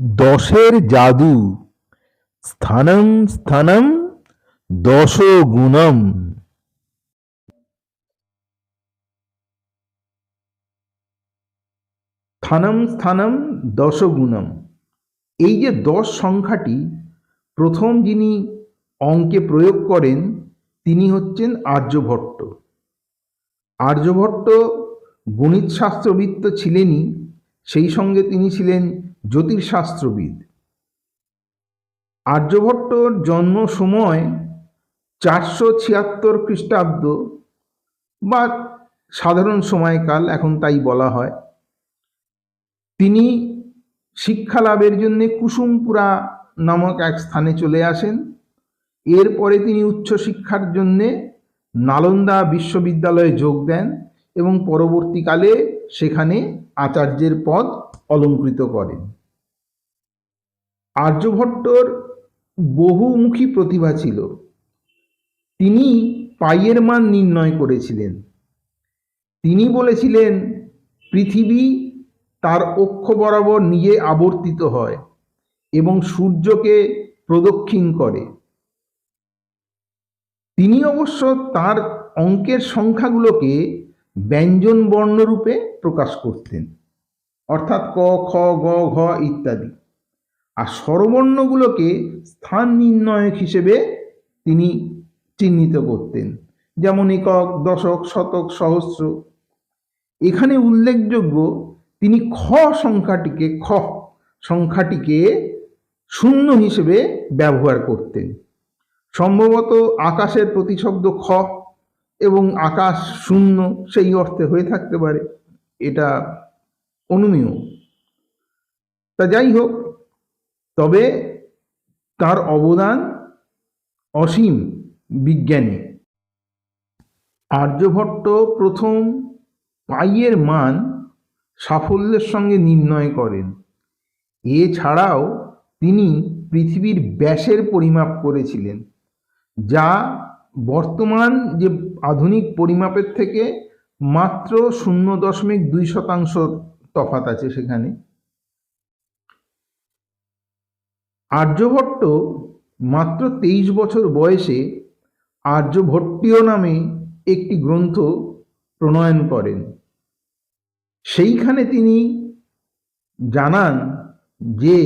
দশের জাদু। স্থানম স্থানম দশ গুণম। স্থানম স্থানম দশ গুণম। এই যে দশ সংখ্যাটি, প্রথম যিনি অঙ্কে প্রয়োগ করেন, তিনি হচ্ছেন আর্যভট্ট। আর্যভট্ট গণিত শাস্ত্রবিদ ছিলেনই, সেই সঙ্গে তিনি ছিলেন জ্যোতিষশাস্ত্রবিদ। আর্যভট্টর জন্ম সময় চারশো ছিয়াত্তর খ্রিস্টাব্দ বা সাধারণ সময়কাল, এখন তাই বলা হয়। তিনি শিক্ষা লাভের জন্য কুসুমপুরা নামক এক স্থানে চলে আসেন। এরপরে তিনি উচ্চশিক্ষার জন্যে নালন্দা বিশ্ববিদ্যালয়ে যোগ দেন এবং পরবর্তীকালে সেখানে আচার্যের পদ অলঙ্কৃত করেন। আর্যভট্টর বহুমুখী প্রতিভা ছিল। তিনি পাইয়ের মান নির্ণয় করেছিলেন। তিনি বলেছিলেন, পৃথিবী তার অক্ষ বরাবর নিজে আবর্তিত হয় এবং সূর্যকে প্রদক্ষিণ করে। তিনি অবশ্য তার অঙ্কের সংখ্যাগুলোকে ব্যঞ্জন বর্ণরূপে প্রকাশ করতেন, অর্থাৎ ক, খ, গ, ঘ ইত্যাদি। আর স্বরবর্ণগুলোকে স্থান নির্ণয়ক হিসেবে তিনি চিহ্নিত করতেন। যেমন একক, দশক, শতক, সহস্র। এখানে উল্লেখযোগ্য তিনি খ সংখ্যাটিকে খ সংখ্যাটিকে শূন্য হিসেবে ব্যবহার করতেন। সম্ভবত আকাশের প্রতিশব্দ খ এবং আকাশ শূন্য সেই অর্থে হয়ে থাকতে পারে। এটা অনুমেয়। তা যাই হোক তবে তার অবদান অসীম বিজ্ঞানে। আর্যভট্ট প্রথম পাইয়ের মান সাফল্যের সঙ্গে নির্ণয় করেন। এছাড়াও তিনি পৃথিবীর ব্যাসের পরিমাপ করেছিলেন, যা বর্তমান যে আধুনিক পরিমাপের থেকে মাত্র শূন্য দশমিক দুই শতাংশ তফাত আছে সেখানে। আর্যভট্ট মাত্র তেইশ বছর বয়সে আর্যভট্টীয় নামে একটি গ্রন্থ প্রণয়ন করেন। সেইখানে তিনি জানান যে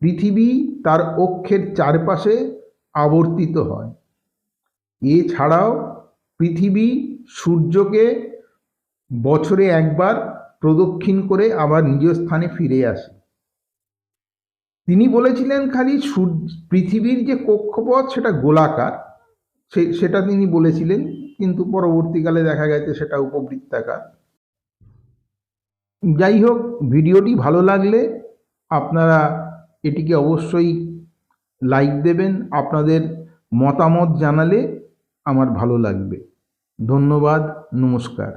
পৃথিবী তার অক্ষের চারপাশে আবর্তিত হয়। এছাড়াও পৃথিবী সূর্যকে বছরে একবার প্রদক্ষিণ করে আবার নিজ স্থানে ফিরে আসে। তিনি বলেছিলেন খালি পৃথিবীর যে কক্ষপথ সেটা গোলাকার সেটা তিনি বলেছিলেন, কিন্তু পরবর্তীকালে দেখা গেছে সেটা উপবৃত্তাকার। যাই হোক, ভিডিওটি ভালো লাগলে আপনারা এটিকে অবশ্যই লাইক দেবেন, আপনাদের মতামত জানালে আমার ভালো লাগবে। ধন্যবাদ, নমস্কার।